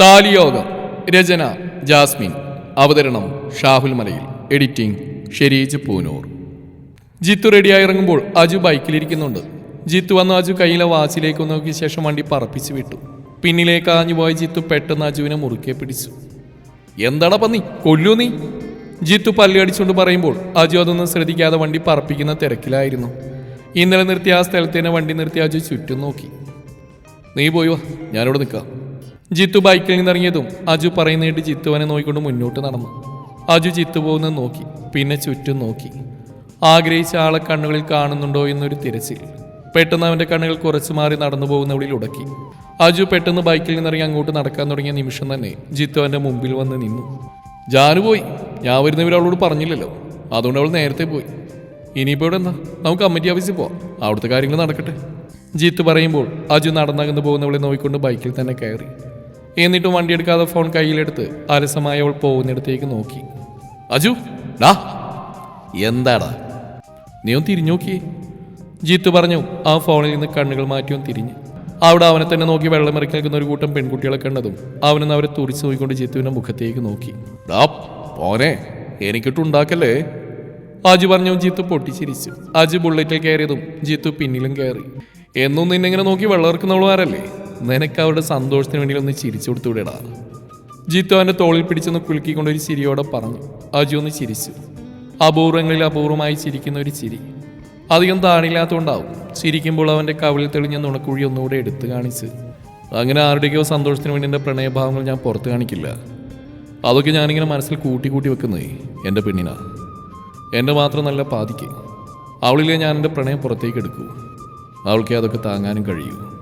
താലിയോഗം രചന Jasmine. അവതരണം ഷാഹുൽ മലയിൽ. Editing Shereej Poonoor. Jithu റെഡിയായി ഇറങ്ങുമ്പോൾ അജു ബൈക്കിലിരിക്കുന്നുണ്ട്. ജിത്തു വന്ന അജു കയ്യിലെ വാച്ചിലേക്ക് നോക്കിയ ശേഷം വണ്ടി പറപ്പിച്ചു വിട്ടു. പിന്നിലേക്ക് ആഞ്ഞു പോയ ജിത്തു പെട്ടെന്ന് അജുവിനെ മുറുക്കെ പിടിച്ചു. എന്താടാ പന്നി? കൊല്ലൂ നീ? ജിത്തു പല്ലി അടിച്ചുകൊണ്ട് പറയുമ്പോൾ അജു അതൊന്നും ശ്രദ്ധിക്കാതെ വണ്ടി പറപ്പിക്കുന്ന തിരക്കിലായിരുന്നു. ഇന്നലെ നിർത്തിയ ആ സ്ഥലത്തേനെ വണ്ടി നിർത്തി അജു ചുറ്റും നോക്കി. നീ പോയി വാ ഞാനിവിടെ നിൽക്കാം. ജിത്തു ബൈക്കിൽ നിന്നിറങ്ങിയതും അജു പറയുന്നിട്ട് ജിത്തുവനെ നോക്കിക്കൊണ്ട് മുന്നോട്ട് നടന്നു. അജു ജിത്തു പോകുന്നത് നോക്കി പിന്നെ ചുറ്റും നോക്കി. ആഗ്രഹിച്ച ആളെ കണ്ണുകളിൽ കാണുന്നുണ്ടോ എന്നൊരു തിരച്ചിൽ. പെട്ടെന്ന് അവന്റെ കണ്ണുകൾ കുറച്ച് മാറി നടന്നു പോകുന്നവളിൽ ഉടക്കി. അജു പെട്ടെന്ന് ബൈക്കിൽ നിന്നിറങ്ങി അങ്ങോട്ട് നടക്കാൻ തുടങ്ങിയ നിമിഷം തന്നെ ജിത്തു അവന്റെ മുമ്പിൽ വന്ന് നിന്നു. ജാനു പോയി. ഞാൻ വരുന്നവർ അവളോട് പറഞ്ഞില്ലല്ലോ. അതുകൊണ്ട് അവൾ നേരത്തെ പോയി. ഇനിയിപ്പോൾ ഇവിടെ എന്താ നമുക്ക് കമ്മിറ്റി ഓഫീസിൽ പോവാം. അവിടുത്തെ കാര്യങ്ങൾ നടക്കട്ടെ. ജിത്ത് പറയുമ്പോൾ അജു നടന്നകന്ന് പോകുന്നവളെ നോക്കിക്കൊണ്ട് ബൈക്കിൽ തന്നെ കയറി. എന്നിട്ടും വണ്ടി എടുക്കാതെ ഫോൺ കയ്യിലെടുത്ത് അലസമായി അവൾ പോകുന്നിടത്തേക്ക് നോക്കി. അജു ഡാ. എന്താടാ? നീ ഒന്ന് തിരിഞ്ഞു നോക്കിയേ. ജീത്തു പറഞ്ഞു ആ ഫോണിൽ നിന്ന് കണ്ണുകൾ മാറ്റിയും തിരിഞ്ഞ്. അവിടെ അവനെ തന്നെ നോക്കി വെള്ളമിറക്കി നിൽക്കുന്ന ഒരു കൂട്ടം പെൺകുട്ടികളെ കണ്ടതും അവനെന്ന് അവരെ തുറിച്ച് നോക്കിക്കൊണ്ട് ജീത്തുവിന്റെ മുഖത്തേക്ക് നോക്കി. ഡാ പോനെ എനിക്കിട്ടുണ്ടാക്കല്ലേ അജു പറഞ്ഞു ജീത്തു പൊട്ടിച്ചിരിച്ചു. അജു ബുള്ളറ്റിൽ കയറിയതും ജീത്തു പിന്നിലും കയറി. എന്നും നിന്നെങ്ങനെ നോക്കി വെള്ളമിറക്കുന്നവളുമാരല്ലേ നിനക്ക് അവരുടെ സന്തോഷത്തിന് വേണ്ടി ഒന്ന് ചിരിച്ചു കൊടുത്തുവിടടാ. ജിത്തു അവന്റെ തോളിൽ പിടിച്ചൊന്ന് കുലുക്കിക്കൊണ്ട് ഒരു ചിരിയോടെ പറഞ്ഞു. അജു ഒന്ന് ചിരിച്ചു. അപൂർവങ്ങളിൽ അപൂർവമായി ചിരിക്കുന്ന ഒരു ചിരി. അധികം താണില്ലാത്തതുകൊണ്ടാവും ചിരിക്കുമ്പോൾ അവന്റെ കവിളിൽ തെളിഞ്ഞ നുണക്കുഴി ഒന്നുകൂടെ എടുത്തു കാണിച്ച്. അങ്ങനെ ആരുടെയൊക്കെയോ സന്തോഷത്തിന് വേണ്ടി എന്റെ പ്രണയഭാവങ്ങൾ ഞാൻ പുറത്ത് കാണിക്കില്ല. അതൊക്കെ ഞാനിങ്ങനെ മനസ്സിൽ കൂട്ടി കൂട്ടി വെക്കുന്നേ എന്റെ പെണ്ണിനാ. എന്റെ മാത്രം നല്ല പാതിക്ക്. അവളിലെ ഞാൻ എന്റെ പ്രണയം പുറത്തേക്ക് എടുക്കൂ. അവൾക്ക് അതൊക്കെ താങ്ങാനും കഴിയൂ.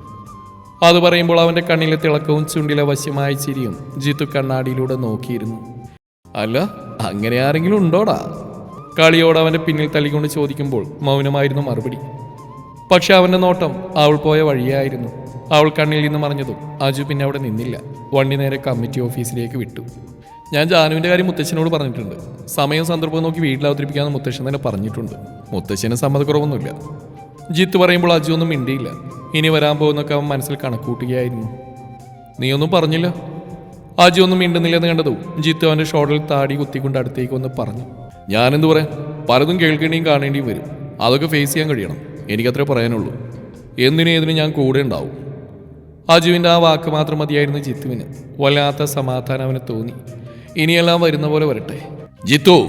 അത് പറയുമ്പോൾ അവന്റെ കണ്ണിലെ തിളക്കവും ചുണ്ടിലെ വശ്യമായ ചിരിയും ജിത്തു കണ്ണാടിയിലൂടെ നോക്കിയിരുന്നു. അല്ല അങ്ങനെ ആരെങ്കിലും ഉണ്ടോടാ? കളിയോട് അവന്റെ പിന്നിൽ തള്ളിക്കൊണ്ട് ചോദിക്കുമ്പോൾ മൗനമായിരുന്നു മറുപടി. പക്ഷെ അവന്റെ നോട്ടം അവൾ പോയ വഴിയായിരുന്നു. അവൾ കണ്ണിൽ നിന്ന് മറിഞ്ഞതും അജു പിന്നെ അവിടെ നിന്നില്ല. വണ്ടി നേരെ കമ്മിറ്റി ഓഫീസിലേക്ക് വിട്ടു. ഞാൻ ജാനുവിന്റെ കാര്യം മുത്തശ്ശനോട് പറഞ്ഞിട്ടുണ്ട്. സമയം സന്ദർഭം നോക്കി വീട്ടിൽ അവതരിപ്പിക്കാമെന്ന് മുത്തശ്ശൻ തന്നെ പറഞ്ഞിട്ടുണ്ട്. മുത്തശ്ശന് സമ്മതക്കുറവൊന്നുമില്ല. ജിത്ത് പറയുമ്പോൾ അജു ഒന്നും മിണ്ടിയില്ല. ഇനി വരാൻ പോകുന്നൊക്കെ അവൻ മനസ്സിൽ കണക്കൂട്ടുകയായിരുന്നു. നീയൊന്നും പറഞ്ഞില്ല? അജു ഒന്നും മിണ്ടുന്നില്ലെന്ന് കണ്ടതും ജിത്ത് അവന്റെ ഷോട്ടിൽ താടി കുത്തിക്കൊണ്ട് അടുത്തേക്ക് ഒന്ന് പറഞ്ഞു. ഞാനെന്ത് പറയാം? പലതും കേൾക്കേണ്ടിയും കാണേണ്ടിയും വരും. അതൊക്കെ ഫേസ് ചെയ്യാൻ കഴിയണം. എനിക്കത്രേ പറയാനുള്ളൂ. എന്തിനും ഏതിനും ഞാൻ കൂടെ ഉണ്ടാവും. അജുവിന്റെ ആ വാക്ക് മാത്രം മതിയായിരുന്നു ജിത്തുവിന്. വല്ലാത്ത സമാധാനം അവന് തോന്നി. ഇനിയെല്ലാം വരുന്ന പോലെ വരട്ടെ. ജിത്തു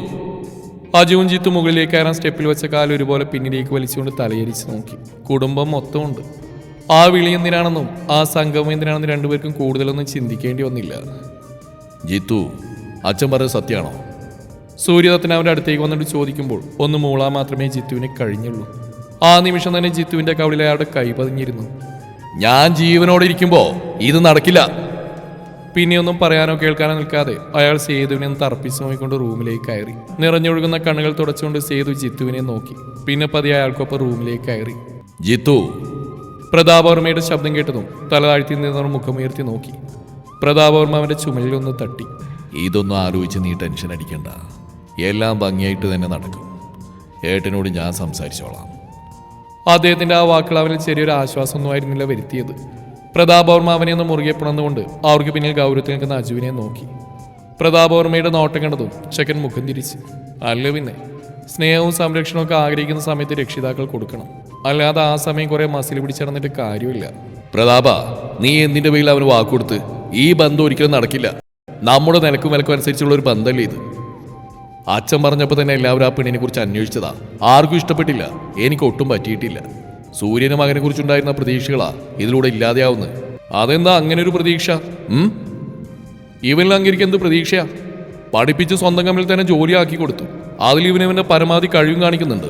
അജുവും ജിത്തു മുകളിലേക്ക് കയറാൻ സ്റ്റെപ്പിൽ വെച്ച കാൽ ഒരുപോലെ പിന്നിലേക്ക് വലിച്ചുകൊണ്ട് തലയരിച്ച് നോക്കി. കുടുംബം മൊത്തമുണ്ട്. ആ വിളി എന്തിനാണെന്നും ആ സംഗമം എന്തിനാണെന്നും രണ്ടുപേർക്കും കൂടുതലൊന്നും ചിന്തിക്കേണ്ടി വന്നില്ല. ജിത്തു അച്ഛൻ പറഞ്ഞത് സത്യമാണോ? സൂര്യദത്തൻ അവന്റെ അടുത്തേക്ക് വന്നിട്ട് ചോദിക്കുമ്പോൾ ഒന്ന് മൂളാൻ മാത്രമേ ജിത്തുവിനെ കഴിഞ്ഞുള്ളൂ. ആ നിമിഷം തന്നെ ജിത്തുവിന്റെ കവിളിൽ അയാളുടെ കൈ പതിഞ്ഞിരുന്നു. ഞാൻ ജീവനോടെ ഇരിക്കുമ്പോൾ ഇത് നടക്കില്ല. പിന്നെ ഒന്നും പറയാനോ കേൾക്കാനോ നിൽക്കാതെ അയാൾ സേതുവിനെ ഒന്ന് തറപ്പിച്ച് നോക്കിക്കൊണ്ട് റൂമിലേക്ക് കയറി. നിറഞ്ഞൊഴുകുന്ന കണ്ണുകൾ തുടച്ചുകൊണ്ട് സേതു ജിത്തുവിനെ നോക്കി. പിന്നെ പതിയെ അയാൾക്കൊപ്പം റൂമിലേക്ക് കയറി. ജിത്തു. പ്രതാപവർമ്മയുടെ ശബ്ദം കേട്ടതും തല താഴ്ത്തി നിന്നവർ മുഖമുയർത്തി നോക്കി. പ്രതാപവർമ്മ അവന്റെ ചുമലിൽ ഒന്ന് തട്ടി. ഇതൊന്നും ആലോചിച്ച് നീ ടെൻഷൻ അടിക്കണ്ട. എല്ലാം ഭംഗിയായിട്ട് തന്നെ നടക്കും. ഏട്ടനോട് ഞാൻ സംസാരിച്ചോളാം. അദ്ദേഹത്തിന്റെ ആ വാക്കുകൾ അവനിൽ ചെറിയൊരു ആശ്വാസമൊന്നും ആയിരുന്നില്ല വരുത്തിയത്. പ്രതാപവർമ്മ അവനെ ഒന്ന് മുറുകെ പിണന്നുകൊണ്ട് അവർക്ക് പിന്നിൽ ഗൗരവത്തിൽ നിൽക്കുന്ന അജുവിനെ നോക്കി. പ്രതാപവർമ്മയുടെ നോട്ടം കണ്ടതും ചെക്കൻ മുഖം തിരിച്ച്. അല്ല പിന്നെ സ്നേഹവും സംരക്ഷണവും ഒക്കെ ആഗ്രഹിക്കുന്ന സമയത്ത് രക്ഷിതാക്കൾ കൊടുക്കണം. അല്ലാതെ ആ സമയം കുറെ മസിൽ പിടിച്ചിടന്നിട്ട് കാര്യമില്ല. പ്രതാപ നീ എന്തിന്റെ പേരിൽ അവന് വാക്കുകൊടുത്ത് ഈ ബന്ധം ഒരിക്കലും നടക്കില്ല. നമ്മുടെ നിലക്കും വിലക്കും അനുസരിച്ചുള്ള ഒരു ബന്ധമല്ലേ ഇത്? അച്ഛൻ പറഞ്ഞപ്പോൾ തന്നെ എല്ലാവരും ആ പെണ്ണിനെ കുറിച്ച് അന്വേഷിച്ചതാ. ആർക്കും ഇഷ്ടപ്പെട്ടില്ല. എനിക്ക് ഒട്ടും പറ്റിയിട്ടില്ല. സൂര്യനും മകനെ കുറിച്ചുണ്ടായിരുന്ന പ്രതീക്ഷകളാ ഇതിലൂടെ ഇല്ലാതെയാവുന്നത്. അതെന്താ അങ്ങനെ ഒരു പ്രതീക്ഷ ഇവനിൽ അങ്ങനെ എന്ത് പ്രതീക്ഷയാ? പഠിപ്പിച്ച് സ്വന്തം കമ്മിൽ തന്നെ ജോലിയാക്കി കൊടുത്തു. അതിൽ ഇവനവന്റെ പരമാവധി കഴിവും കാണിക്കുന്നുണ്ട്.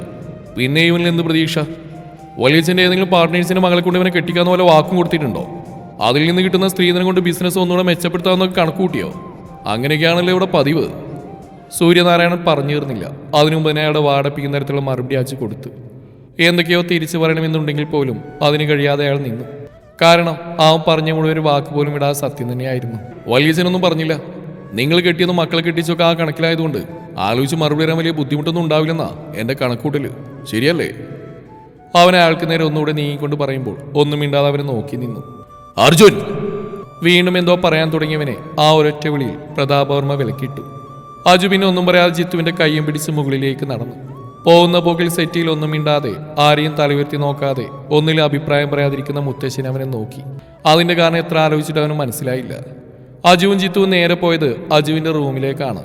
പിന്നെ ഇവനിൽ എന്ത് പ്രതീക്ഷ? വലിയച്ഛന്റെ ഏതെങ്കിലും പാർട്ട്നേഴ്സിന്റെ മകളെ കൊണ്ട് ഇവനെ കെട്ടിക്കാന്ന് പോലെ വാക്കും കൊടുത്തിട്ടുണ്ടോ? അതിൽ നിന്ന് കിട്ടുന്ന സ്ത്രീധനം കൊണ്ട് ബിസിനസ് ഒന്നുകൂടെ മെച്ചപ്പെടുത്താമെന്നൊക്കെ കണക്കൂട്ടിയോ അങ്ങനെയൊക്കെയാണല്ലോ ഇവിടെ പതിവ്. സൂര്യനാരായണൻ പറഞ്ഞു തീർന്നില്ല. അതിനു മുമ്പ് തന്നെ അയാളുടെ വാടപ്പിക്കുന്ന തരത്തിലുള്ള മറുപടി അയച്ചു കൊടുത്തു. എന്തൊക്കെയോ തിരിച്ചു പറയണമെന്നുണ്ടെങ്കിൽ പോലും അതിന് കഴിയാതെ അയാൾ നിന്നു. കാരണം ആ പറഞ്ഞ മുഴുവൻ വാക്ക് പോലും ഇടാതെ സത്യം തന്നെയായിരുന്നു. വലിയച്ഛനൊന്നും പറഞ്ഞില്ല. നിങ്ങൾ കെട്ടിയതും മക്കളെ കെട്ടിച്ചൊക്കെ ആ കണക്കിലായതുകൊണ്ട് ആലോചിച്ച് മറുപടി തരാൻ വലിയ ബുദ്ധിമുട്ടൊന്നും ഉണ്ടാവില്ലെന്നാ എന്റെ കണക്കൂട്ടൽ ശരിയല്ലേ? അവനെ അയാൾക്ക് നേരെ ഒന്നുകൂടെ നീങ്ങിക്കൊണ്ട് പറയുമ്പോൾ ഒന്നും മിണ്ടാതെ അവനെ നോക്കി നിന്നു. അർജുൻ! വീണ്ടും എന്തോ പറയാൻ തുടങ്ങിയവനെ ആ ഒരൊറ്റ വിളിയിൽ പ്രതാപവർമ്മ വിലക്കിട്ടു. അജു പിന്നെ ഒന്നും പറയാതെ ജിത്തുവിന്റെ കൈയും പിടിച്ച് മുകളിലേക്ക് നടന്നു. പോകുന്ന പോക്കിൽ സെറ്റിയിൽ ഒന്നും മിണ്ടാതെ ആരെയും തലയുയർത്തി നോക്കാതെ ഒന്നിലെ അഭിപ്രായം പറയാതിരിക്കുന്ന മുത്തശ്ശൻ അവനെ നോക്കി. അതിന്റെ കാരണം എത്ര ആലോചിച്ചിട്ട് അവന് മനസ്സിലായില്ല. അജുവും ജിത്തുവും നേരെ പോയത് അജുവിന്റെ റൂമിലേക്കാണ്.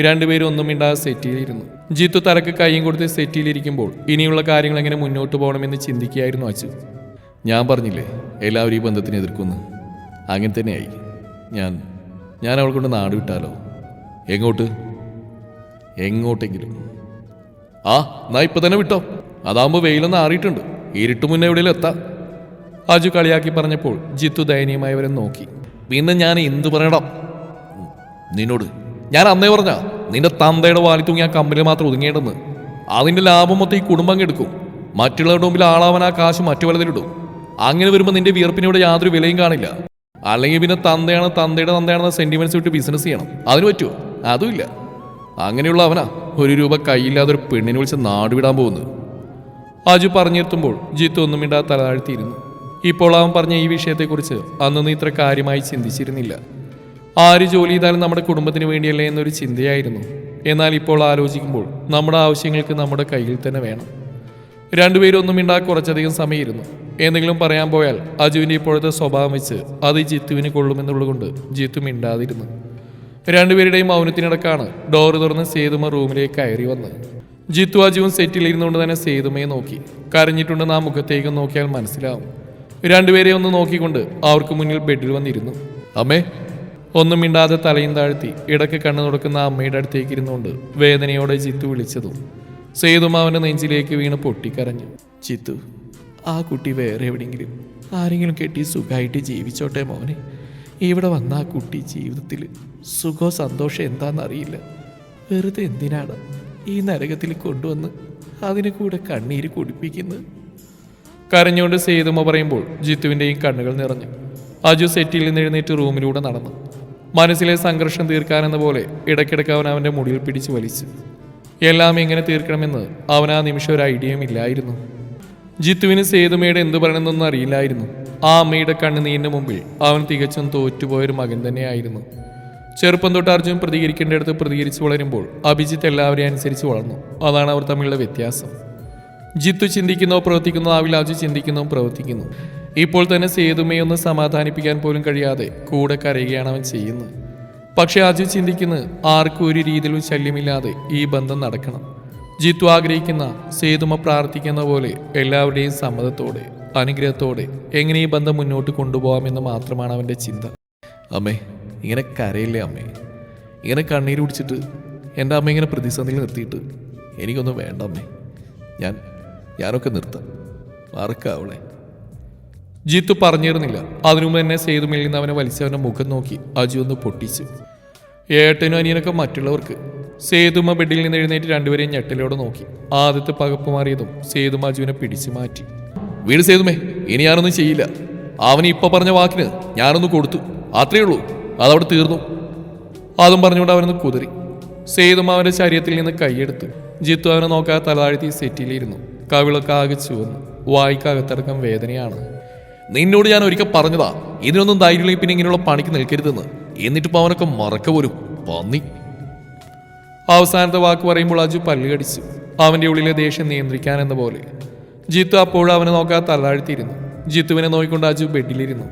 രണ്ടുപേരും ഒന്നും മിണ്ടാതെ സെറ്റിയിലിരുന്നു. ജിത്തു തലക്ക് കൈയും കൊടുത്ത് സെറ്റിയിലിരിക്കുമ്പോൾ ഇനിയുള്ള കാര്യങ്ങൾ എങ്ങനെ മുന്നോട്ട് പോകണമെന്ന് ചിന്തിക്കുകയായിരുന്നു അജു. ഞാൻ പറഞ്ഞില്ലേ എല്ലാവരും ഈ ബന്ധത്തിനെ എതിർക്കുന്നു. അങ്ങനെ തന്നെയായി. ഞാൻ ഞാൻ അവൾ കൊണ്ട് നാട് വിട്ടാലോ? എങ്ങോട്ട്? എങ്ങോട്ടെങ്കിലും. ആ എന്നാ ഇപ്പൊ തന്നെ വിട്ടോ. അതാകുമ്പോൾ വെയിലൊന്ന് ആറിയിട്ടുണ്ട്. ഇരുട്ട് മുന്നേ എവിടെയെങ്കിലും എത്താം. അജു കളിയാക്കി പറഞ്ഞപ്പോൾ ജിത്തു ദയനീയമായവരെ നോക്കി. പിന്നെ ഞാൻ എന്തു പറയണം? നിന്നോട്. ഞാൻ അന്നേ പറഞ്ഞ നിന്റെ തന്തയുടെ വാലി തൂങ്ങി ആ കമ്പനി മാത്രം ഒതുങ്ങേണ്ടെന്ന്. അതിന്റെ ലാഭം മൊത്തം ഈ കുടുംബം എടുക്കും. മറ്റുള്ളവരുടെ മുമ്പിൽ ആളാവാൻ ആ കാശ് മറ്റു പലതിലിടും അങ്ങനെ വരുമ്പോൾ നിന്റെ വിയർപ്പിനോട് യാതൊരു വിലയും കാണില്ല. അല്ലെങ്കിൽ പിന്നെ തന്തയാണ് തന്തയുടെ തന്തയാണെന്ന സെന്റിമെന്റ്സ് വിട്ട് ബിസിനസ് ചെയ്യണം. അതിന് പറ്റുമോ അതുമില്ല അങ്ങനെയുള്ള അവനാ. ഒരു രൂപ കയ്യില്ലാതെ ഒരു പെണ്ണിനെ വിളിച്ച് നാടുവിടാൻ പോകുന്നത്. അജു പറഞ്ഞെത്തുമ്പോൾ ജിത്തു ഒന്നും മിണ്ടാതെ തലതാഴ്ത്തിയിരുന്നു ഇപ്പോൾ അവൻ പറഞ്ഞ ഈ വിഷയത്തെക്കുറിച്ച് അന്നൊന്നും ഇത്ര കാര്യമായി ചിന്തിച്ചിരുന്നില്ല. ആര് ജോലി ചെയ്താലും നമ്മുടെ കുടുംബത്തിന് വേണ്ടിയല്ലേ എന്നൊരു ചിന്തയായിരുന്നു. എന്നാൽ ഇപ്പോൾ ആലോചിക്കുമ്പോൾ നമ്മുടെ ആവശ്യങ്ങൾക്ക് നമ്മുടെ കയ്യിൽ തന്നെ വേണം. രണ്ടുപേരും ഒന്നും മിണ്ടാ കുറച്ചധികം സമയമിരുന്നു എന്തെങ്കിലും പറയാൻ പോയാൽ അജുവിന്റെ ഇപ്പോഴത്തെ സ്വഭാവം വെച്ച് അത് ജിത്തുവിന് കൊള്ളുമെന്നുള്ളതുകൊണ്ട് ജിത്തു മിണ്ടാതിരുന്നു. രണ്ടുപേരുടെയും മൗനത്തിനിടക്കാണ് ഡോർ തുറന്ന് സേതുമ റൂമിലേക്ക് കയറി വന്നത് ജിത്തു അജുവും സെറ്റിലിരുന്നുകൊണ്ട് തന്നെ സേതുമയെ നോക്കി. കരഞ്ഞിട്ടുണ്ടെന്ന് ആ മുഖത്തേക്ക് നോക്കിയാൽ മനസ്സിലാവും. രണ്ടുപേരെ ഒന്ന് നോക്കിക്കൊണ്ട് അവർക്ക് മുന്നിൽ ബെഡിൽ വന്നിരുന്നു. അമ്മേ. ഒന്നും മിണ്ടാതെ തലയും താഴ്ത്തി ഇടയ്ക്ക് കണ്ണു തുടക്കുന്ന അമ്മയുടെ അടുത്തേക്ക് ഇരുന്നുകൊണ്ട് വേദനയോടെ ജിത്തു വിളിച്ചതും സേതുമ അവന്റെ നെഞ്ചിലേക്ക് വീണ് പൊട്ടിക്കരഞ്ഞു. ചിത്തു ആ കുട്ടി വേറെ എവിടെയെങ്കിലും? ആരെങ്കിലും കെട്ടി സുഖമായിട്ട് ജീവിച്ചോട്ടെ മോനെ. ഇവിടെ വന്ന ആ കുട്ടി ജീവിതത്തിൽ സുഖോ സന്തോഷം എന്താണെന്നറിയില്ല വെറുതെ എന്തിനാണ് ഈ നരകത്തിൽ കൊണ്ടുവന്ന് അതിന് കൂടെ കണ്ണീര് കുടിപ്പിക്കുന്നത് കരഞ്ഞുകൊണ്ട് സേതുമ പറയുമ്പോൾ ജിത്തുവിന്റെയും കണ്ണുകൾ നിറഞ്ഞു. അജു സെറ്റിൽ നിന്ന് എഴുന്നേറ്റ് റൂമിലൂടെ നടന്നു. മനസ്സിലെ സംഘർഷം തീർക്കാനെന്ന പോലെ ഇടയ്ക്കിടയ്ക്ക് അവൻ അവന്റെ മുടിയിൽ പിടിച്ച് വലിച്ചു. എല്ലാം എങ്ങനെ തീർക്കണമെന്ന് അവൻ ആ നിമിഷം ഒരു ഐഡിയയും ഇല്ലായിരുന്നു. ജിത്തുവിന് സേതുമയുടെ എന്തു പറയണമെന്നൊന്നും അറിയില്ലായിരുന്നു. ആ അമ്മയുടെ കണ്ണുനീരിന് മുമ്പിൽ അവൻ തികച്ചും തോറ്റുപോയൊരു മകൻ തന്നെയായിരുന്നു. ചെറുപ്പം തൊട്ട് അർജുൻ പ്രതികരിക്കേണ്ടടുത്ത് പ്രതികരിച്ച് വളരുമ്പോൾ അഭിജിത്ത് എല്ലാവരെയും അനുസരിച്ച് വളർന്നു. അതാണ് അവർ തമ്മിലുള്ള വ്യത്യാസം. ജിത്തു ചിന്തിക്കുന്നോ പ്രവർത്തിക്കുന്നോ ആവില്ല അജു ചിന്തിക്കുന്നോ പ്രവർത്തിക്കുന്നു. ഇപ്പോൾ തന്നെ സേതുമയെ ഒന്ന് സമാധാനിപ്പിക്കാൻ പോലും കഴിയാതെ കൂടെ കരയുകയാണ് അവൻ ചെയ്യുന്നത്. പക്ഷെ അജു ചിന്തിക്കുന്നത് ആർക്കും ഒരു രീതിയിലും ശല്യമില്ലാതെ ഈ ബന്ധം നടക്കണം. ജിത്തു ആഗ്രഹിക്കുന്ന സേതുമ പ്രാർത്ഥിക്കുന്ന പോലെ എല്ലാവരുടെയും സമ്മതത്തോടെ. അനുഗ്രഹത്തോടെ എങ്ങനെ ഈ ബന്ധം മുന്നോട്ട് കൊണ്ടുപോകാം എന്ന് മാത്രമാണ് അവന്റെ ചിന്ത. അമ്മേ ഇങ്ങനെ കരയില്ലേ അമ്മേ? ഇങ്ങനെ കണ്ണീര് പിടിച്ചിട്ട് എന്റെ അമ്മ ഇങ്ങനെ പ്രതിസന്ധിയിൽ നിർത്തിയിട്ട് എനിക്കൊന്നും വേണ്ട അമ്മേ. ഞാൻ ഞാനൊക്കെ നിർത്താം. മറക്കാവളെ. ജിത്തു പറഞ്ഞിരുന്നില്ല. അതിനു മുമ്പ് തന്നെ സേതുമിൽ നിന്ന് അവനെ വലിച്ചവന്റെ മുഖം നോക്കി അജു ഒന്ന് പൊട്ടിച്ചു. ഏട്ടനും അനിയനൊക്കെ മറ്റുള്ളവർക്ക് സേതുമ ബെഡിൽ നിന്ന് എഴുന്നേറ്റ് രണ്ടുപേരെയും ഞെട്ടലോടെ നോക്കി. ആദ്യത്തെ പകപ്പ് മാറിയതും സേതുമ അജുവിനെ പിടിച്ചു മാറ്റി. വീട് സേതുമേ ഇനി ഞാനൊന്നും ചെയ്യില്ല. അവന് ഇപ്പൊ പറഞ്ഞ വാക്കിന് ഞാനൊന്ന് കൊടുത്തു. അത്രേ ഉള്ളൂ. അതവിടെ തീർന്നു. അതും പറഞ്ഞുകൊണ്ട് അവനൊന്ന് കുതിരി. സേതുമ അവന്റെ ശരീരത്തിൽ നിന്ന് കൈയെടുത്ത്. ജിത്തു അവനെ നോക്കാതെ തലതാഴ്ത്തി സെറ്റിലിരുന്നു കവിളൊക്കെ ആകെ ചുവന്നു. വായിക്കകത്തടക്കം വേദനയാണ്. നിന്നോട് ഞാൻ ഒരിക്കൽ പറഞ്ഞതാ. ഇതിനൊന്നും ധൈര്യമില്ലെങ്കിൽ പിന്നെ ഇങ്ങനെയുള്ള പണിക്ക് നിൽക്കരുതെന്ന്. എന്നിട്ടിപ്പോ അവനൊക്കെ മറക്ക പോലും. പന്നി അവസാനത്തെ വാക്ക് പറയുമ്പോൾ അജു പല്ലുകടിച്ചു അവന്റെ ഉള്ളിലെ ദേഷ്യം നിയന്ത്രിക്കാൻ എന്ന പോലെ. ജിത്തു അപ്പോഴും അവനെ നോക്കാതെ തലതാഴ്ത്തിയിരുന്നു ജിത്തുവിനെ നോക്കിക്കൊണ്ട് അജു ബെഡിലിരുന്നു.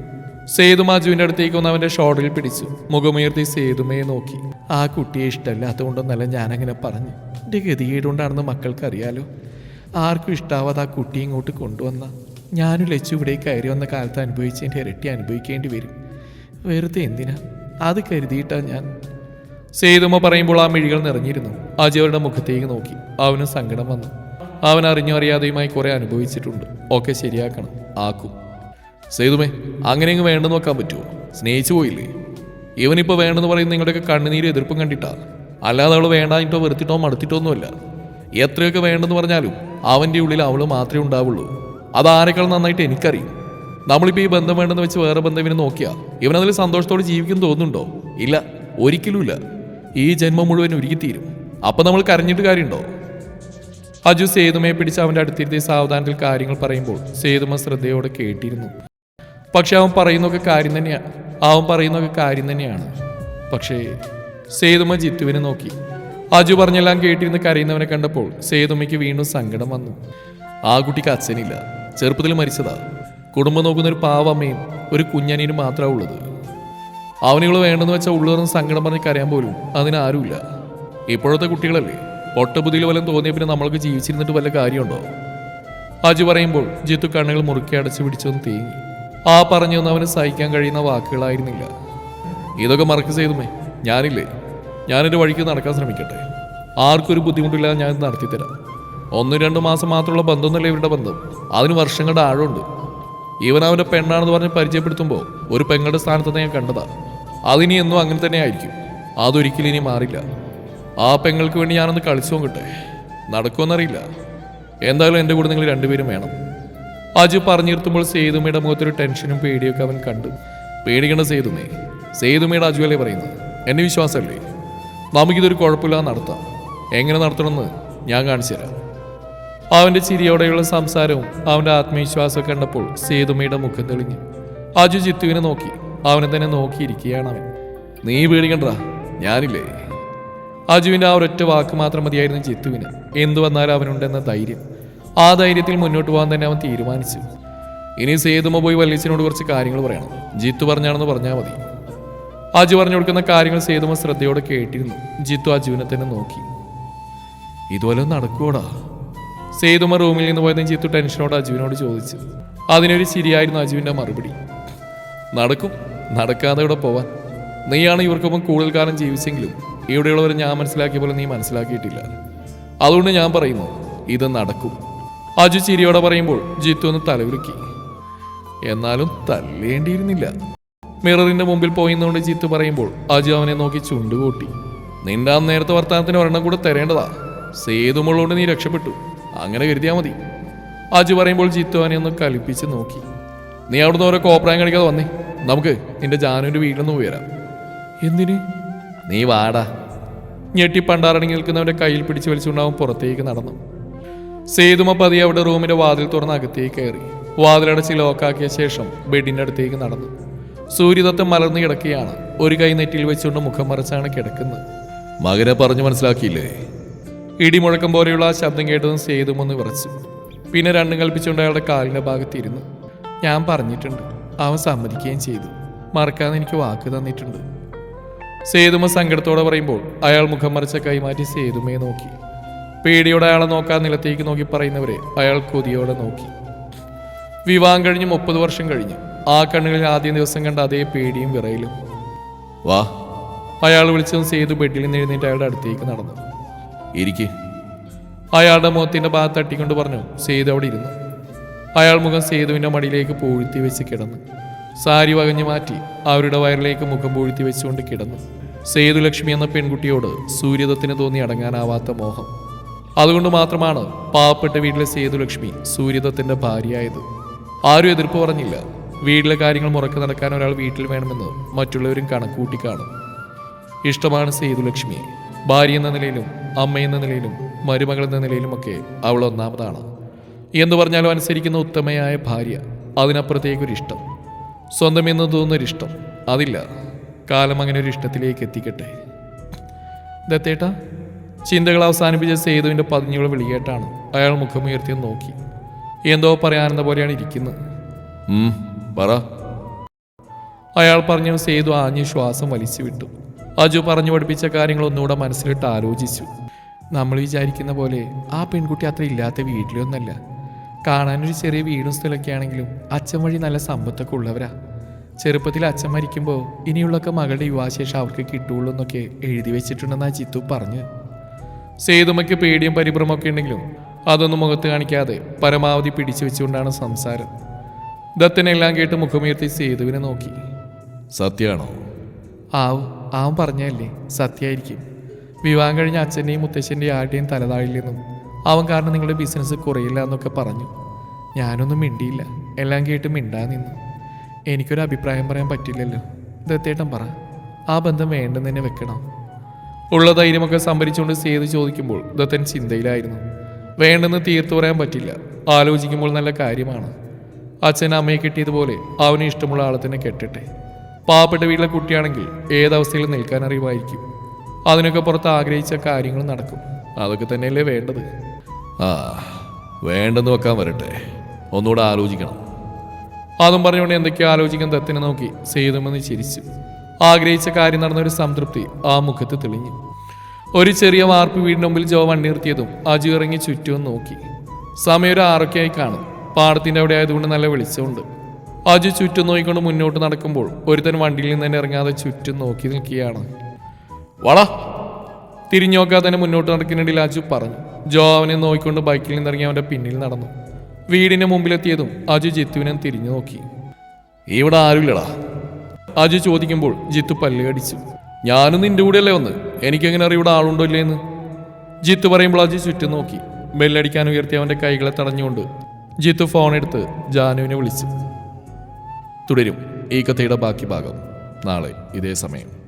സേതു അജുവിന്റെ അടുത്തേക്ക് ഒന്ന് അവന്റെ ഷോർട്ടിൽ പിടിച്ചു. മുഖമുയർത്തി സേതുമയെ നോക്കി. ആ കുട്ടിയെ ഇഷ്ടമല്ലാത്തതുകൊണ്ടൊന്നല്ല ഞാനങ്ങനെ പറഞ്ഞു. എന്റെ ഗതികേടുകൊണ്ടാണെന്ന് മക്കൾക്ക് അറിയാലോ ആർക്കും ഇഷ്ടാവാതെ ആ കുട്ടിയെ ഇങ്ങോട്ട് കൊണ്ടുവന്ന. ഞാനും ലച്ചു ഇവിടെ കയറി വന്ന കാലത്ത് അനുഭവിച്ചതിന്റെ ഇരട്ടി അനുഭവിക്കേണ്ടി വരും. വെറുതെ എന്തിനാ? അത് കരുതിയിട്ടാ ഞാൻ. സേതുമ പറയുമ്പോൾ ആ മിഴികൾ നിറഞ്ഞിരുന്നു. അജി അവരുടെ മുഖത്തേക്ക് നോക്കി. അവനും സങ്കടം വന്നു. അവൻ അറിഞ്ഞോ അറിയാതെയുമായി കുറെ അനുഭവിച്ചിട്ടുണ്ട്. ഒക്കെ ശരിയാക്കണം. ആക്കും. സേതുമേ അങ്ങനെയെങ്കിൽ വേണ്ടെന്ന് നോക്കാൻ പറ്റുമോ? സ്നേഹിച്ചു പോയില്ലേ? ഇവനിപ്പോൾ വേണ്ടെന്ന് പറയുന്ന നിങ്ങളുടെയൊക്കെ കണ്ണുനീര് എതിർപ്പും കണ്ടിട്ടാ. അല്ലാതെ അവൾ വേണ്ടാഞ്ഞിട്ടോ വെറുത്തിട്ടോ മടുത്തിട്ടോ ഒന്നുമല്ല എത്രയൊക്കെ വേണ്ടെന്ന് പറഞ്ഞാലും അവന്റെ ഉള്ളിൽ അവൾ മാത്രമേ ഉണ്ടാവുള്ളൂ. അത് ആരെക്കാൾ നന്നായിട്ട് എനിക്കറിയും. നമ്മളിപ്പോൾ ഈ ബന്ധം വേണ്ടെന്ന് വെച്ച് വേറെ ബന്ധം ഇവനെ നോക്കിയാ ഇവനതിൽ സന്തോഷത്തോടെ ജീവിക്കും തോന്നുന്നുണ്ടോ? ഇല്ല ഒരിക്കലുമില്ല. ഈ ജന്മം മുഴുവൻ ഒരുക്കിത്തീരും. അപ്പൊ നമ്മൾ കരഞ്ഞിട്ട് കാര്യമുണ്ടോ? അജു സേതുമയെ പിടിച്ച് അവന്റെ അടുത്തിരുത്തി സാവധാനത്തിൽ കാര്യങ്ങൾ പറയുമ്പോൾ സേതുമ ശ്രദ്ധയോടെ കേട്ടിരുന്നു. പക്ഷെ അവൻ പറയുന്നൊക്കെ കാര്യം തന്നെയാണ് അവൻ പറയുന്നൊക്കെ കാര്യം തന്നെയാണ്. പക്ഷേ സേതുമ ജിത്തുവിനെ നോക്കി. അജു പറഞ്ഞെല്ലാം കേട്ടിരുന്ന് കരയുന്നവനെ കണ്ടപ്പോൾ സേതുമയ്ക്ക് വീണ്ടും സങ്കടം വന്നു. ആ കുട്ടിക്ക് അച്ഛനില്ല ചെറുപ്പത്തിൽ മരിച്ചതാ. കുടുംബം നോക്കുന്ന ഒരു പാവമ്മയും ഒരു കുഞ്ഞനിനും മാത്രമാണ് ഉള്ളത്. അവനുകൾ വേണ്ടെന്ന് വെച്ചാൽ ഉള്ളവർ സങ്കടം പറഞ്ഞ് കരയാൻ പോലും അതിനാരുമില്ല ഇപ്പോഴത്തെ കുട്ടികളല്ലേ? പൊട്ടബുദ്ധിയിൽ വല്ലതും തോന്നിയ പിന്നെ നമ്മൾക്ക് ജീവിച്ചിരുന്നിട്ട് വല്ല കാര്യമുണ്ടോ? അജു പറയുമ്പോൾ ജിത്തു കണ്ണുകൾ മുറുക്കി അടച്ചു പിടിച്ചൊന്ന് തേങ്ങി. ആ പറഞ്ഞൊന്നും അവന് സഹിക്കാൻ കഴിയുന്ന വാക്കുകളായിരുന്നില്ല. ഇതൊക്കെ മറക്ക് ചെയ്തുമേ ഞാനില്ലേ? ഞാനെന്റെ വഴിക്ക് നടക്കാൻ ശ്രമിക്കട്ടെ. ആർക്കൊരു ബുദ്ധിമുട്ടില്ലാതെ ഞാൻ നടത്തി നടത്തിത്തരാം. ഒന്നും രണ്ടു മാസം മാത്രമുള്ള ബന്ധമൊന്നുമല്ല ഇവരുടെ ബന്ധം. അതിന് വർഷങ്ങളുടെ ആഴമുണ്ട് ഇവൻ അവന്റെ പെണ്ണാണെന്ന് പറഞ്ഞ് പരിചയപ്പെടുത്തുമ്പോൾ ഒരു പെങ്ങളുടെ സ്ഥാനത്ത് ഞാൻ കണ്ടതാണ് അതിനി എന്നും അങ്ങനെ തന്നെ ആയിരിക്കും അതൊരിക്കലും ഇനി മാറില്ല. ആ പെങ്ങൾക്ക് വേണ്ടി ഞാനൊന്ന് കളിച്ചു നോക്കട്ടെ. നടക്കുമെന്നറിയില്ല എന്തായാലും എന്റെ കൂടെ നിങ്ങൾ രണ്ടുപേരും വേണം. അജു പറഞ്ഞു നിർത്തുമ്പോൾ സേതുമയുടെ മുഖത്തൊരു ടെൻഷനും പേടിയൊക്കെ അവൻ കണ്ടു. പേടിക്കേണ്ട സേതുമേ സേതുമയുടെ അജു അല്ലേ പറയുന്നത്? എന്നെ വിശ്വാസമല്ലേ? നമുക്കിതൊരു കുഴപ്പമില്ലാതെ നടത്താം. എങ്ങനെ നടത്തണമെന്ന് ഞാൻ കാണിച്ചു തരാം. അവന്റെ ചിരിയോടെയുള്ള സംസാരവും അവന്റെ ആത്മവിശ്വാസം കണ്ടപ്പോൾ സേതുമയുടെ മുഖം തെളിഞ്ഞു. അജു ജിത്തുവിനെ നോക്കി. അവനെ തന്നെ നോക്കിയിരിക്കുകയാണ് അവൻ. നീ പേടിക്കണ്ട. ഞാനില്ലേ? അജുവിന്റെ ആ ഒരൊറ്റ വാക്ക് മാത്രം മതിയായിരുന്നു ജിത്തുവിന്. എന്തു വന്നാലും അവനുണ്ടെന്ന ധൈര്യം. ആ ധൈര്യത്തിൽ മുന്നോട്ട് പോകാൻ തന്നെ അവൻ തീരുമാനിച്ചു. ഇനി സേതുമ പോയി വല്യച്ഛനോട് കുറച്ച് കാര്യങ്ങൾ പറയണം. ജിത്തു പറഞ്ഞാണെന്ന് പറഞ്ഞാൽ മതി. അജു പറഞ്ഞു കൊടുക്കുന്ന കാര്യങ്ങൾ സേതുമ ശ്രദ്ധയോടെ കേട്ടിരുന്നു. ജിത്തു അജുവിനെ തന്നെ നോക്കി. ഇതുപോലെ നടക്കൂടാ സേതുമ റൂമിൽ നിന്ന് പോയതും ജിത്തു ടെൻഷനോട് അജുവിനോട് ചോദിച്ചു. അതിനൊരു ശരിയായിരുന്നു അജുവിന്റെ മറുപടി. നടക്കും. നടക്കാതെ ഇവിടെ പോവാൻ. നീയാണ് ഇവർക്കൊപ്പം കൂടുതൽ കാലം ജീവിച്ചെങ്കിലും ഇവിടെയുള്ളവരെ ഞാൻ മനസ്സിലാക്കിയ പോലെ നീ മനസ്സിലാക്കിയിട്ടില്ല. അതുകൊണ്ട് ഞാൻ പറയുന്നു ഇത് നടക്കും. അജു ചിരിയോടെ പറയുമ്പോൾ ജിത്തു ഒന്ന് തലകുലുക്കി. എന്നാലും തല്ലേണ്ടിയിരുന്നില്ല. മിററിന്റെ മുമ്പിൽ പോയിന്നുകൊണ്ട് ജിത്തു പറയുമ്പോൾ അജു അവനെ നോക്കി ചുണ്ടുകൂട്ടി. നിന്റെ ആ നേരത്തെ വർത്തമാനത്തിന് ഒരെണ്ണം കൂടെ തരേണ്ടതാ. സേതുമുള്ളതുകൊണ്ട് നീ രക്ഷപ്പെട്ടു. അങ്ങനെ കരുതിയാ മതി. അജു പറയുമ്പോൾ ജിത്തു അവനെ ഒന്ന് കലിപ്പിച്ച് നോക്കി. നീ അവിടുന്ന് ഓരോ കോപ്രായം കാണിക്കാതെ വന്നേ. നമുക്ക് നിന്റെ ജാനുവിന്റെ വീട്ടിലൊന്ന് പോയി വരാം. എന്തിന്? നീ വാടാ. ഞെട്ടി പണ്ടാറണങ്ങി നിൽക്കുന്നവന്റെ കയ്യിൽ പിടിച്ചു വലിച്ചുകൊണ്ടാവും പുറത്തേക്ക് നടന്നു. സേതുമ പതി അവിടെ റൂമിന്റെ വാതിൽ തുറന്ന് അകത്തേക്ക് കയറി. വാതിലടച്ച് ലോക്കാക്കിയ ശേഷം ബെഡിന്റെ അടുത്തേക്ക് നടന്നു. സൂര്യദത്തം മലർന്നു കിടക്കുകയാണ്. ഒരു കൈ നെറ്റിയിൽ വെച്ചുകൊണ്ട് മുഖം മറച്ചാണ് കിടക്കുന്നത്. മകനെ പറഞ്ഞു മനസ്സിലാക്കിയില്ലേ? ഇടിമുഴക്കം പോലെയുള്ള ആ ശബ്ദം കേട്ടതും സേതുമൊന്ന് വിറച്ചു. പിന്നെ രണ്ടും കൽപ്പിച്ചുകൊണ്ട് അയാളുടെ കാലിന്റെ ഭാഗത്തിരുന്നു. ഞാൻ പറഞ്ഞിട്ടുണ്ട്. അവൻ സമ്മതിക്കുകയും ചെയ്തു. മറക്കാതെ എനിക്ക് വാക്ക് തന്നിട്ടുണ്ട്. സേതുമ സങ്കടത്തോടെ പറയുമ്പോൾ അയാൾ മുഖം മറിച്ച കൈമാറ്റി സേതുമയെ നോക്കി. പേടിയോടെ അയാളെ നോക്കാൻ നിലത്തേക്ക് നോക്കി പറയുന്നവരെ അയാൾ കൊതിയോടെ നോക്കി. വിവാഹം കഴിഞ്ഞ് മുപ്പത് വർഷം കഴിഞ്ഞ് ആ കണ്ണുകളിൽ ആദ്യ ദിവസം കണ്ട അതേ പേടിയും വിറയിലും. വാ. അയാൾ വിളിച്ചതും സേതു ബെഡിൽ നിന്ന് എഴുന്നേറ്റ് അയാളുടെ അടുത്തേക്ക് നടന്നു. ഇരിക്കെ. അയാളുടെ മുഖത്തിന്റെ ഭാഗത്ത് തട്ടിക്കൊണ്ട് പറഞ്ഞു സേതു അവിടെ ഇരുന്നു. അയാൾ മുഖം സേതുവിന്റെ മടിയിലേക്ക് പൂഴ്ത്തി വെച്ച് കിടന്നു. സാരി വകഞ്ഞു മാറ്റി അവരുടെ വയറിലേക്ക് മുഖം പൂഴ്ത്തി വെച്ചുകൊണ്ട് കിടന്നു. സേതുലക്ഷ്മി എന്ന പെൺകുട്ടിയോട് സൂര്യദത്തിന് തോന്നി അടങ്ങാനാവാത്ത മോഹം. അതുകൊണ്ട് മാത്രമാണ് പാവപ്പെട്ട വീട്ടിലെ സേതുലക്ഷ്മി സൂര്യദത്തിന്റെ ഭാര്യയായത്. ആരും എതിർപ്പ് പറഞ്ഞില്ല. വീട്ടിലെ കാര്യങ്ങൾ മുറക്ക് നടക്കാൻ ഒരാൾ വീട്ടിൽ വേണമെന്ന് മറ്റുള്ളവരും കണക്കൂട്ടി കാണും. ഇഷ്ടമാണ് സേതുലക്ഷ്മിയെ ഭാര്യ എന്ന നിലയിലും അമ്മ എന്ന നിലയിലും മരുമകൾ എന്ന നിലയിലുമൊക്കെ അവൾ ഒന്നാമതാണ്. എന്ന് പറഞ്ഞാലും അനുസരിക്കുന്ന ഉത്തമയായ ഭാര്യ അതിനപ്പുറത്തേക്കൊരു ഇഷ്ടം സ്വന്തം എന്ന് തോന്നുന്നൊരിഷ്ടം. അതില്ല. കാലം അങ്ങനെ ഒരു ഇഷ്ടത്തിലേക്ക് എത്തിക്കട്ടെ. ദത്തേട്ട ചിന്തകൾ അവസാനിപ്പിച്ച സേതുവിന്റെ പതിഞ്ഞുള്ള വിളികേട്ടാണ്. അയാൾ മുഖമുയർത്തി നോക്കി. എന്തോ പറയാനെന്ന പോലെയാണ് ഇരിക്കുന്നത്. പറ. അയാൾ പറഞ്ഞു സേതു ആഞ്ഞു ശ്വാസം വലിച്ചു വിട്ടു. അജു പറഞ്ഞു പഠിപ്പിച്ച കാര്യങ്ങൾ ഒന്നുകൂടെ മനസ്സിലിട്ട് ആലോചിച്ചു. നമ്മൾ വിചാരിക്കുന്ന പോലെ ആ പെൺകുട്ടി അത്ര ഇല്ലാത്ത വീട്ടിലൊന്നല്ല. കാണാനൊരു ചെറിയ വീടും സ്ഥലമൊക്കെ ആണെങ്കിലും അച്ഛൻ വഴി നല്ല സമ്പത്തൊക്കെ ഉള്ളവരാ. ചെറുപ്പത്തിൽ അച്ഛൻ മരിക്കുമ്പോൾ ഇനിയുള്ളൊക്കെ മകളുടെ യുവാശേഷം അവർക്ക് കിട്ടുള്ളൂ എന്നൊക്കെ എഴുതി വെച്ചിട്ടുണ്ടെന്നാ ചിത്തു പറഞ്ഞു. സേതുമയ്ക്ക് പേടിയും പരിഭ്രമൊക്കെ ഉണ്ടെങ്കിലും അതൊന്നും മുഖത്ത് കാണിക്കാതെ പരമാവധി പിടിച്ചു വെച്ചുകൊണ്ടാണ് സംസാരം. ദത്തനെല്ലാം കേട്ട് മുഖമുയർത്തി സേതുവിനെ നോക്കി. സത്യാണോ? ആവും ആവും പറഞ്ഞല്ലേ സത്യായിരിക്കും. വിവാഹം കഴിഞ്ഞ അച്ഛന്റെയും മുത്തശ്ശന്റെയും ആരുടെയും തലതാഴില്ലെന്നും അവൻ കാരണം നിങ്ങളുടെ ബിസിനസ് കുറയില്ല എന്നൊക്കെ പറഞ്ഞു. ഞാനൊന്നും മിണ്ടിയില്ല. എല്ലാം കേട്ട് മിണ്ടാ നിന്നു. എനിക്കൊരു അഭിപ്രായം പറയാൻ പറ്റില്ലല്ലോ. ദത്തേട്ടൻ പറ. ആ ബന്ധം വേണ്ടെന്ന് തന്നെ വെക്കണം. ഉള്ള ധൈര്യമൊക്കെ സംഭരിച്ചുകൊണ്ട് സേതു ചോദിക്കുമ്പോൾ ദത്തൻ ചിന്തയിലായിരുന്നു. വേണ്ടെന്ന് തീർത്തു പറയാൻ പറ്റില്ല. ആലോചിക്കുമ്പോൾ നല്ല കാര്യമാണ്. അച്ഛൻ അമ്മയെ കിട്ടിയതുപോലെ അവന് ഇഷ്ടമുള്ള ആളെ തന്നെ കെട്ടട്ടെ. പാവപ്പെട്ട വീട്ടിലെ കുട്ടിയാണെങ്കിൽ ഏതവസ്ഥയിൽ നിൽക്കാൻ അറിയുമായിരിക്കും. അതിനൊക്കെ പുറത്ത് ആഗ്രഹിച്ച കാര്യങ്ങൾ നടക്കും. അതൊക്കെ തന്നെയല്ലേ വേണ്ടത്? ആ വേണ്ടെന്ന് വെക്കാൻ വരട്ടെ. ഒന്നുകൂടെ ആലോചിക്കണം. അതും പറഞ്ഞുകൊണ്ട് എന്തൊക്കെയോ ആലോചിക്കാൻ തത്തിനെ നോക്കി സേതുമെന്ന് ചിരിച്ചു. ആഗ്രഹിച്ച കാര്യം നടന്ന ഒരു സംതൃപ്തി ആ മുഖത്ത് തെളിഞ്ഞു. ഒരു ചെറിയ വാർപ്പ് വീടിന് മുമ്പിൽ ജോ വണ്ടി നിർത്തിയതും അജു ഇറങ്ങി ചുറ്റും നോക്കി. സമയം ഒരു ആറൊക്കെയായി കാണും. പാടത്തിന്റെ അവിടെ ആയതുകൊണ്ട് നല്ല വെളിച്ചമുണ്ട്. അജു ചുറ്റും നോക്കിക്കൊണ്ട് മുന്നോട്ട് നടക്കുമ്പോൾ ഒരുത്തൻ വണ്ടിയിൽ നിന്ന് തന്നെ ഇറങ്ങാതെ ചുറ്റും നോക്കി നിൽക്കുകയാണ്. വള. തിരിഞ്ഞു നോക്കാതെ തന്നെ മുന്നോട്ട് നടക്കുന്നുണ്ടെങ്കിൽ അജു പറഞ്ഞു. ജോ അവനെ നോക്കിക്കൊണ്ട് ബൈക്കിൽ നിന്നിറങ്ങി അവന്റെ പിന്നിൽ നടന്നു. വീടിന്റെ മുമ്പിലെത്തിയതും അജു ജിത്തുവിനെ തിരിഞ്ഞു നോക്കി. ഇവിടെ ആരുമില്ലടാ? അജു ചോദിക്കുമ്പോൾ ജിത്തു പല്ല് കടിച്ചു. ഞാനും നിന്റെ കൂടെയല്ലേ വന്ന്? എനിക്കെങ്ങനെ അറിയാം ഇവിടെ ആളുണ്ടോ ഇല്ലേന്ന്? ജിത്തു പറയുമ്പോൾ അജു ചുറ്റും നോക്കി. ബെല്ലടിക്കാൻ ഉയർത്തി അവന്റെ കൈകളെ തടഞ്ഞുകൊണ്ട് ജിത്തു ഫോൺ എടുത്ത് ജാനുവിനെ വിളിച്ചു. തുടരും. ഈ കഥയുടെ ബാക്കി ഭാഗം നാളെ ഇതേ സമയം.